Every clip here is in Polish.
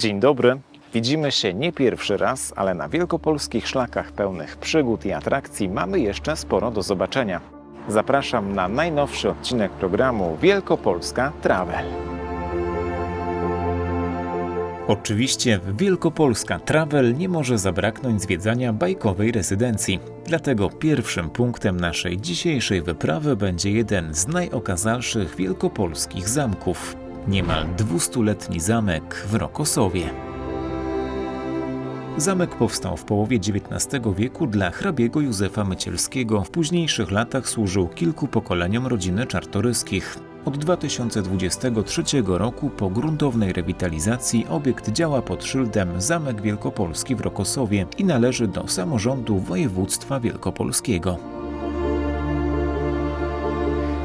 Dzień dobry. Widzimy się nie pierwszy raz, ale na wielkopolskich szlakach pełnych przygód i atrakcji mamy jeszcze sporo do zobaczenia. Zapraszam na najnowszy odcinek programu Wielkopolska Travel. Oczywiście w Wielkopolska Travel nie może zabraknąć zwiedzania bajkowej rezydencji. Dlatego pierwszym punktem naszej dzisiejszej wyprawy będzie jeden z najokazalszych wielkopolskich zamków. Niemal dwustuletni zamek w Rokosowie. Zamek powstał w połowie XIX wieku dla hrabiego Józefa Mycielskiego. W późniejszych latach służył kilku pokoleniom rodziny Czartoryskich. Od 2023 roku po gruntownej rewitalizacji obiekt działa pod szyldem Zamek Wielkopolski w Rokosowie i należy do samorządu województwa wielkopolskiego.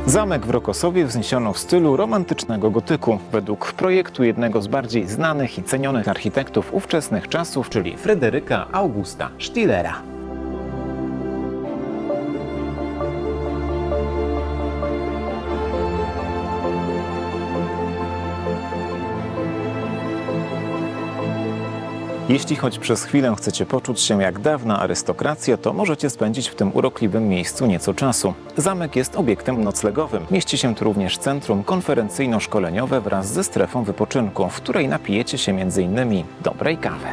Zamek w Rokosowie wzniesiono w stylu romantycznego gotyku, według projektu jednego z bardziej znanych i cenionych architektów ówczesnych czasów, czyli Fryderyka Augusta Stillera. Jeśli choć przez chwilę chcecie poczuć się jak dawna arystokracja, to możecie spędzić w tym urokliwym miejscu nieco czasu. Zamek jest obiektem noclegowym. Mieści się tu również centrum konferencyjno-szkoleniowe wraz ze strefą wypoczynku, w której napijecie się m.in. dobrej kawy.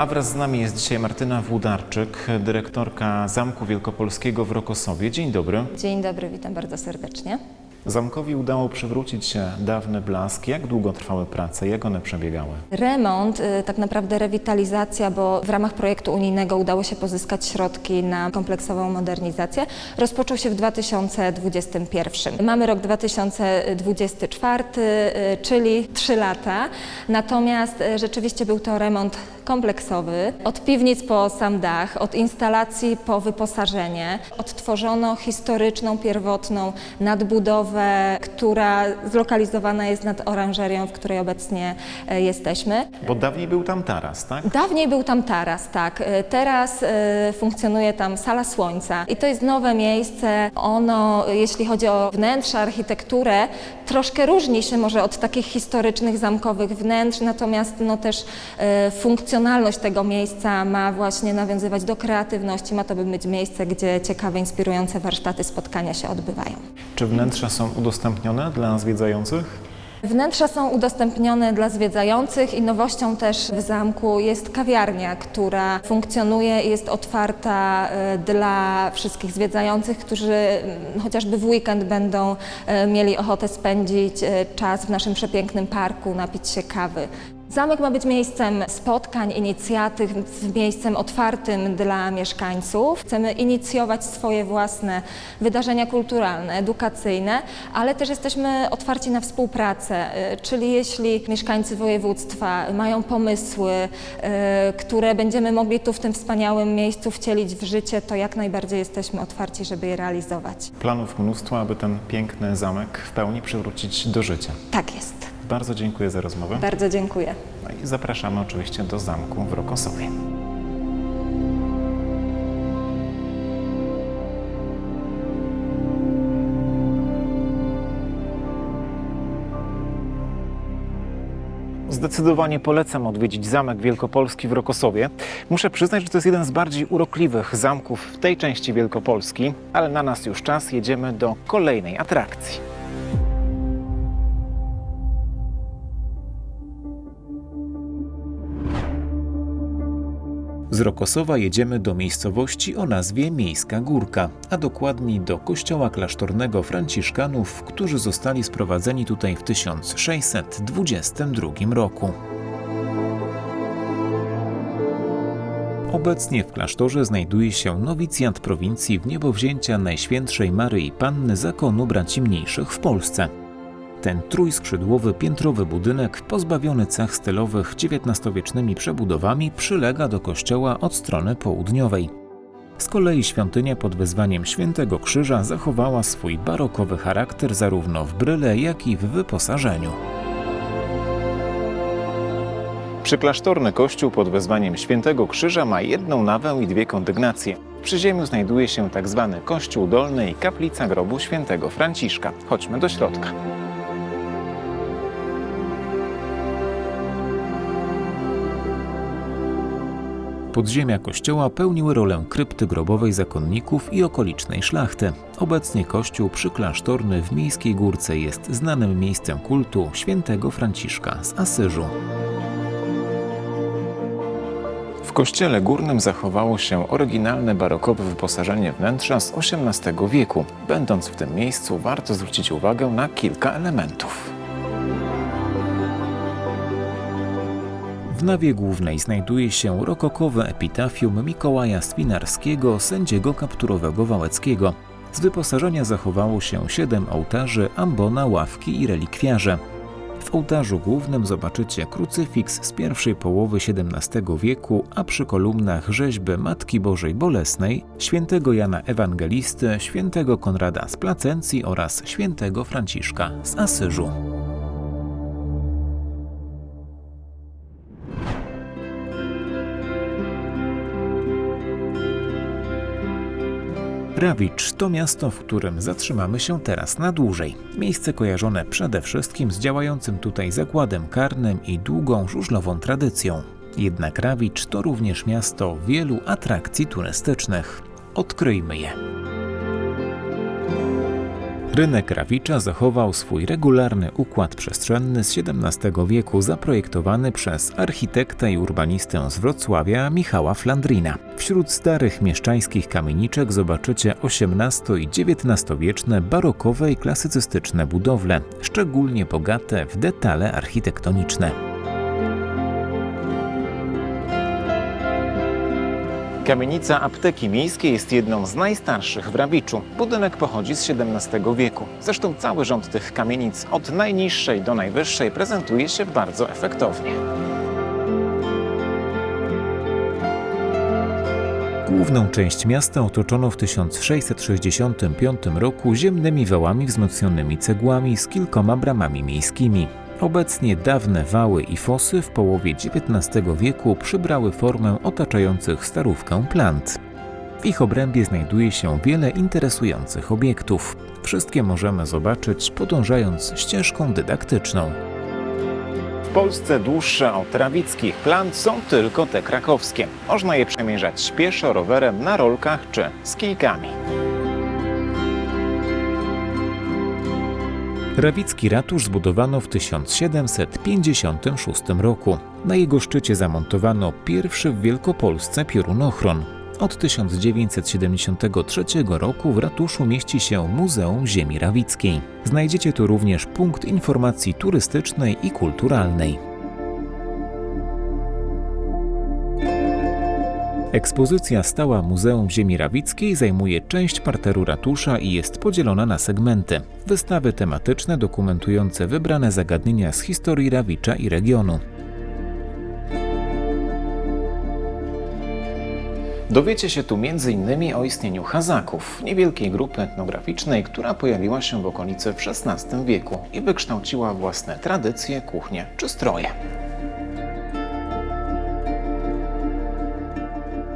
A wraz z nami jest dzisiaj Martyna Włodarczyk, dyrektorka Zamku Wielkopolskiego w Rokosowie. Dzień dobry. Dzień dobry, witam bardzo serdecznie. Zamkowi udało przywrócić się dawny blask. Jak długo trwały prace? Jak one przebiegały? Remont, y, tak naprawdę rewitalizacja, bo w ramach projektu unijnego udało się pozyskać środki na kompleksową modernizację, rozpoczął się w 2021. Mamy rok 2024, y, czyli 3 lata, natomiast y, rzeczywiście był to remont kompleksowy, od piwnic po sam dach, od instalacji po wyposażenie. Odtworzono historyczną, pierwotną nadbudowę, która zlokalizowana jest nad oranżerią, w której obecnie e, jesteśmy. Bo dawniej był tam taras, tak? Dawniej był tam taras, tak. E, Teraz e, funkcjonuje tam Sala Słońca i to jest nowe miejsce. Ono, jeśli chodzi o wnętrze, architekturę, troszkę różni się może od takich historycznych zamkowych wnętrz, natomiast no też funkcjonalność tego miejsca ma właśnie nawiązywać do kreatywności. Ma to być miejsce, gdzie ciekawe, inspirujące warsztaty, spotkania się odbywają. Czy wnętrza są udostępnione dla zwiedzających? Wnętrza są udostępnione dla zwiedzających i nowością też w zamku jest kawiarnia, która funkcjonuje i jest otwarta e, dla wszystkich zwiedzających, którzy mm, chociażby w weekend będą e, mieli ochotę spędzić e, czas w naszym przepięknym parku, napić się kawy. Zamek ma być miejscem spotkań, inicjatyw, miejscem otwartym dla mieszkańców. Chcemy inicjować swoje własne wydarzenia kulturalne, edukacyjne, ale też jesteśmy otwarci na współpracę, y, czyli jeśli mieszkańcy województwa mają pomysły, y, które będziemy mogli tu w tym wspaniałym miejscu wcielić w życie, to jak najbardziej jesteśmy otwarci, żeby je realizować. Planów mnóstwo, aby ten piękny zamek w pełni przywrócić do życia. Tak jest. Bardzo dziękuję za rozmowę. Bardzo dziękuję. No i zapraszamy oczywiście do zamku w Rokosowie. Zdecydowanie polecam odwiedzić Zamek Wielkopolski w Rokosowie. Muszę przyznać, że to jest jeden z bardziej urokliwych zamków w tej części Wielkopolski, ale na nas już czas, jedziemy do kolejnej atrakcji. Z Rokosowa jedziemy do miejscowości o nazwie Miejska Górka, a dokładniej do kościoła klasztornego Franciszkanów, którzy zostali sprowadzeni tutaj w 1622 roku. Obecnie w klasztorze znajduje się nowicjat prowincji w niebowzięcia Najświętszej Maryi Panny Zakonu Braci Mniejszych w Polsce. Ten trójskrzydłowy piętrowy budynek, pozbawiony cech stylowych XIX-wiecznymi przebudowami, przylega do kościoła od strony południowej. Z kolei świątynia pod wezwaniem Świętego Krzyża zachowała swój barokowy charakter zarówno w bryle, jak i w wyposażeniu. Przyklasztorny kościół pod wezwaniem Świętego Krzyża ma jedną nawę i dwie kondygnacje. W przyziemiu znajduje się tzw. kościół dolny i kaplica grobu świętego Franciszka. Chodźmy do środka. Podziemia kościoła pełniły rolę krypty grobowej zakonników i okolicznej szlachty. Obecnie kościół przyklasztorny w Miejskiej Górce jest znanym miejscem kultu świętego Franciszka z Asyżu. W kościele górnym zachowało się oryginalne barokowe wyposażenie wnętrza z XVIII wieku. Będąc w tym miejscu, warto zwrócić uwagę na kilka elementów. W nawie głównej znajduje się rokokowe epitafium Mikołaja Swinarskiego, sędziego kapturowego Wałeckiego. Z wyposażenia zachowało się siedem ołtarzy, ambona, ławki i relikwiarze. W ołtarzu głównym zobaczycie krucyfiks z pierwszej połowy XVII wieku, a przy kolumnach rzeźby Matki Bożej Bolesnej, świętego Jana Ewangelisty, świętego Konrada z Placencji oraz świętego Franciszka z Asyżu. Rawicz to miasto, w którym zatrzymamy się teraz na dłużej. Miejsce kojarzone przede wszystkim z działającym tutaj zakładem karnym i długą żużlową tradycją. Jednak Rawicz to również miasto wielu atrakcji turystycznych. Odkryjmy je. Rynek Rawicza zachował swój regularny układ przestrzenny z XVII wieku, zaprojektowany przez architekta i urbanistę z Wrocławia Michała Flandrina. Wśród starych mieszczańskich kamieniczek zobaczycie XVIII i XIX-wieczne barokowe i klasycystyczne budowle, szczególnie bogate w detale architektoniczne. Kamienica apteki miejskiej jest jedną z najstarszych w Rawiczu. Budynek pochodzi z XVII wieku. Zresztą cały rząd tych kamienic od najniższej do najwyższej prezentuje się bardzo efektownie. Główną część miasta otoczono w 1665 roku ziemnymi wałami wzmocnionymi cegłami z kilkoma bramami miejskimi. Obecnie dawne wały i fosy w połowie XIX wieku przybrały formę otaczających starówkę plant. W ich obrębie znajduje się wiele interesujących obiektów. Wszystkie możemy zobaczyć podążając ścieżką dydaktyczną. W Polsce dłuższe od rawickich plant są tylko te krakowskie. Można je przemierzać pieszo, rowerem, na rolkach czy z kijkami. Rawicki ratusz zbudowano w 1756 roku. Na jego szczycie zamontowano pierwszy w Wielkopolsce piorunochron. Od 1973 roku w ratuszu mieści się Muzeum Ziemi Rawickiej. Znajdziecie tu również punkt informacji turystycznej i kulturalnej. Ekspozycja stała Muzeum Ziemi Rawickiej zajmuje część parteru ratusza i jest podzielona na segmenty. Wystawy tematyczne dokumentujące wybrane zagadnienia z historii Rawicza i regionu. Dowiecie się tu m.in. o istnieniu Hazaków, niewielkiej grupy etnograficznej, która pojawiła się w okolicy w XVI wieku i wykształciła własne tradycje, kuchnie czy stroje.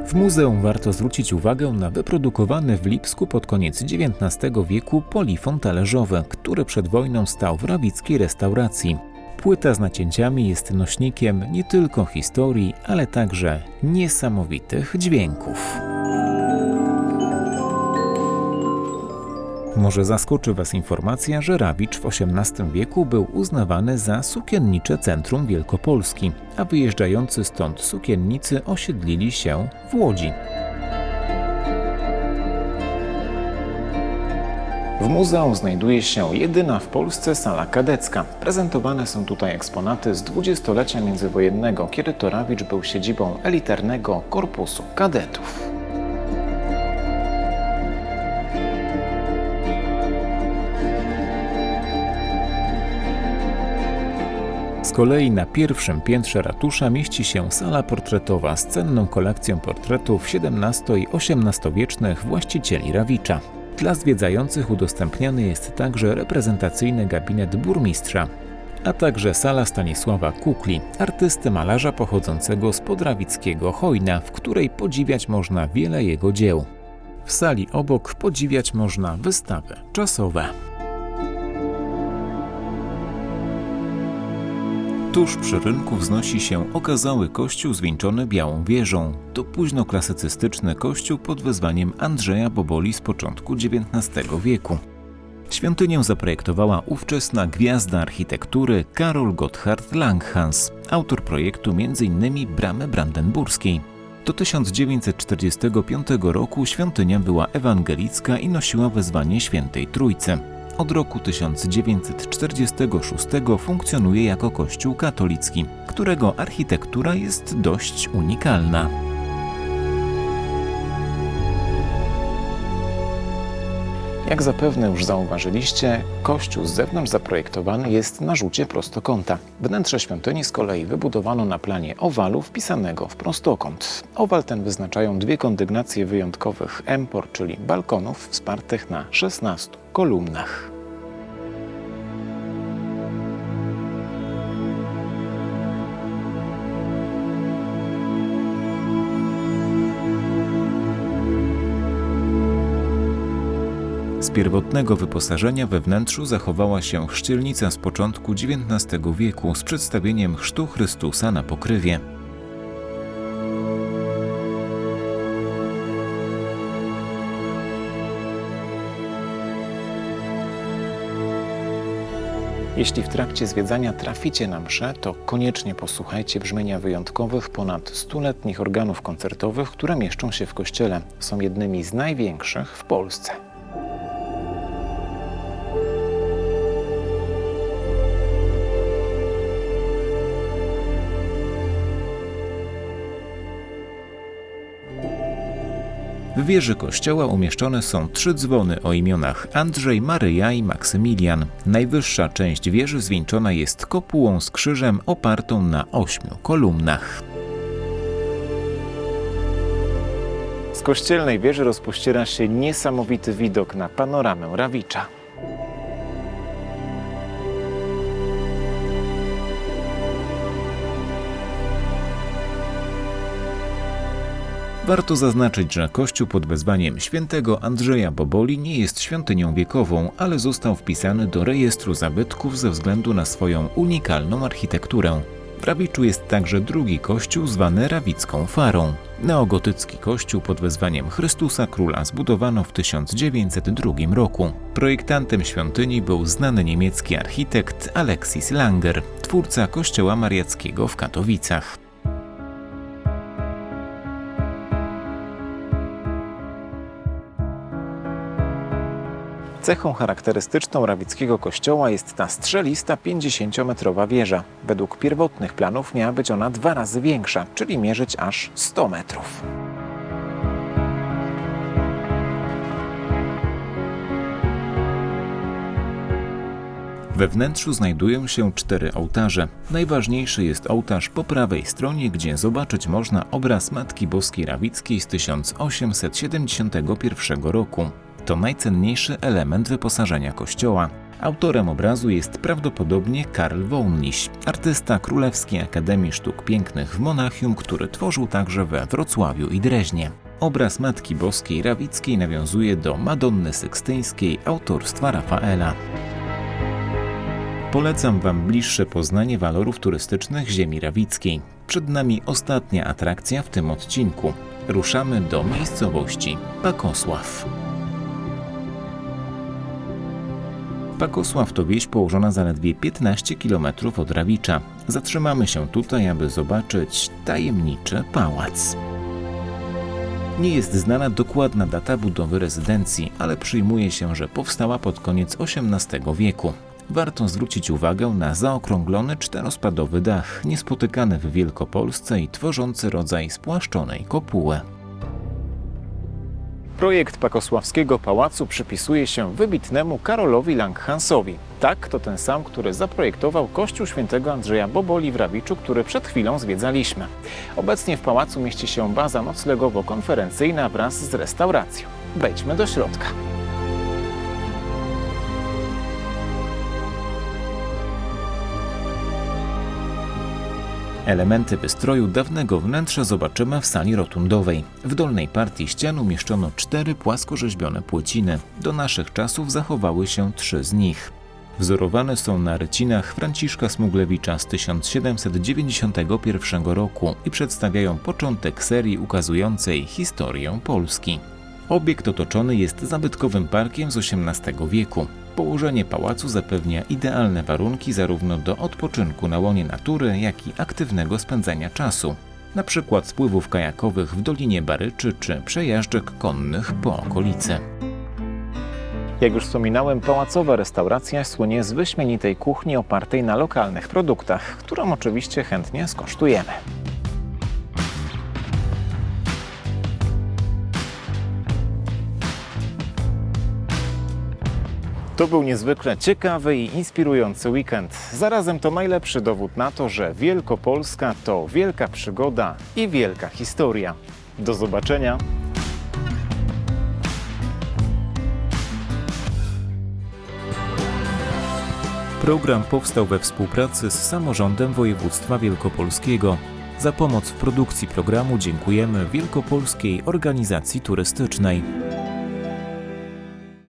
W muzeum warto zwrócić uwagę na wyprodukowany w Lipsku pod koniec XIX wieku polifon talerzowy, który przed wojną stał w rawickiej restauracji. Płyta z nacięciami jest nośnikiem nie tylko historii, ale także niesamowitych dźwięków. Może zaskoczy Was informacja, że Rawicz w XVIII wieku był uznawany za sukiennicze centrum Wielkopolski, a wyjeżdżający stąd sukiennicy osiedlili się w Łodzi. W muzeum znajduje się jedyna w Polsce sala kadecka. Prezentowane są tutaj eksponaty z dwudziestolecia międzywojennego, kiedy to Rawicz był siedzibą elitarnego korpusu kadetów. Kolei na pierwszym piętrze ratusza mieści się sala portretowa z cenną kolekcją portretów XVII i XVIII-wiecznych właścicieli Rawicza. Dla zwiedzających udostępniany jest także reprezentacyjny gabinet burmistrza. a także sala Stanisława Kukli, artysty malarza pochodzącego z podrawickiego Hojna, w której podziwiać można wiele jego dzieł. W sali obok podziwiać można wystawy czasowe. Tuż przy rynku wznosi się okazały kościół zwieńczony białą wieżą. To późnoklasycystyczny kościół pod wezwaniem Andrzeja Boboli z początku XIX wieku. Świątynię zaprojektowała ówczesna gwiazda architektury Karol Gotthard Langhans, autor projektu m.in. Bramy Brandenburskiej. Do 1945 roku świątynia była ewangelicka i nosiła wezwanie Świętej Trójcy. Od roku 1946 funkcjonuje jako kościół katolicki, którego architektura jest dość unikalna. Jak zapewne już zauważyliście, kościół z zewnątrz zaprojektowany jest na rzucie prostokąta. Wnętrze świątyni z kolei wybudowano na planie owalu wpisanego w prostokąt. Owal ten wyznaczają dwie kondygnacje wyjątkowych empor, czyli balkonów wspartych na 16 kolumnach. Pierwotnego wyposażenia we wnętrzu zachowała się chrzcielnica z początku XIX wieku z przedstawieniem chrztu Chrystusa na pokrywie. Jeśli w trakcie zwiedzania traficie na mszę, to koniecznie posłuchajcie brzmienia wyjątkowych ponad stuletnich organów koncertowych, które mieszczą się w kościele. Są jednymi z największych w Polsce. W wieży kościoła umieszczone są trzy dzwony o imionach Andrzej, Maryja i Maksymilian. Najwyższa część wieży zwieńczona jest kopułą z krzyżem opartą na ośmiu kolumnach. Z kościelnej wieży rozpościera się niesamowity widok na panoramę Rawicza. Warto zaznaczyć, że kościół pod wezwaniem świętego Andrzeja Boboli nie jest świątynią wiekową, ale został wpisany do rejestru zabytków ze względu na swoją unikalną architekturę. W Rawiczu jest także drugi kościół zwany Rawicką Farą. Neogotycki kościół pod wezwaniem Chrystusa Króla zbudowano w 1902 roku. Projektantem świątyni był znany niemiecki architekt Alexis Langer, twórca kościoła mariackiego w Katowicach. Cechą charakterystyczną rawickiego kościoła jest ta strzelista 50-metrowa wieża. Według pierwotnych planów miała być ona dwa razy większa, czyli mierzyć aż 100 metrów. We wnętrzu znajdują się cztery ołtarze. Najważniejszy jest ołtarz po prawej stronie, gdzie zobaczyć można obraz Matki Boskiej Rawickiej z 1871 roku. To najcenniejszy element wyposażenia kościoła. Autorem obrazu jest prawdopodobnie Karl Wołniś, artysta Królewskiej Akademii Sztuk Pięknych w Monachium, który tworzył także we Wrocławiu i Dreźnie. Obraz Matki Boskiej Rawickiej nawiązuje do Madonny Sykstyńskiej autorstwa Rafaela. Polecam Wam bliższe poznanie walorów turystycznych ziemi rawickiej. Przed nami ostatnia atrakcja w tym odcinku. Ruszamy do miejscowości Pakosław. Pakosław to wieś położona zaledwie 15 km od Rawicza. Zatrzymamy się tutaj, aby zobaczyć tajemniczy pałac. Nie jest znana dokładna data budowy rezydencji, ale przyjmuje się, że powstała pod koniec XVIII wieku. Warto zwrócić uwagę na zaokrąglony czterospadowy dach, niespotykany w Wielkopolsce i tworzący rodzaj spłaszczonej kopuły. Projekt Pakosławskiego Pałacu przypisuje się wybitnemu Karolowi Langhansowi. Tak, to ten sam, który zaprojektował kościół świętego Andrzeja Boboli w Rawiczu, który przed chwilą zwiedzaliśmy. Obecnie w pałacu mieści się baza noclegowo-konferencyjna wraz z restauracją. Wejdźmy do środka. Elementy wystroju dawnego wnętrza zobaczymy w sali rotundowej. W dolnej partii ścian umieszczono cztery płaskorzeźbione płyciny. Do naszych czasów zachowały się trzy z nich. Wzorowane są na rycinach Franciszka Smuglewicza z 1791 roku i przedstawiają początek serii ukazującej historię Polski. Obiekt otoczony jest zabytkowym parkiem z XVIII wieku. Położenie pałacu zapewnia idealne warunki zarówno do odpoczynku na łonie natury, jak i aktywnego spędzania czasu, na przykład spływów kajakowych w Dolinie Baryczy czy przejażdżek konnych po okolicy. Jak już wspominałem, pałacowa restauracja słynie z wyśmienitej kuchni opartej na lokalnych produktach, którą oczywiście chętnie skosztujemy. To był niezwykle ciekawy i inspirujący weekend. Zarazem to najlepszy dowód na to, że Wielkopolska to wielka przygoda i wielka historia. Do zobaczenia. Program powstał we współpracy z samorządem województwa wielkopolskiego. Za pomoc w produkcji programu dziękujemy Wielkopolskiej Organizacji Turystycznej.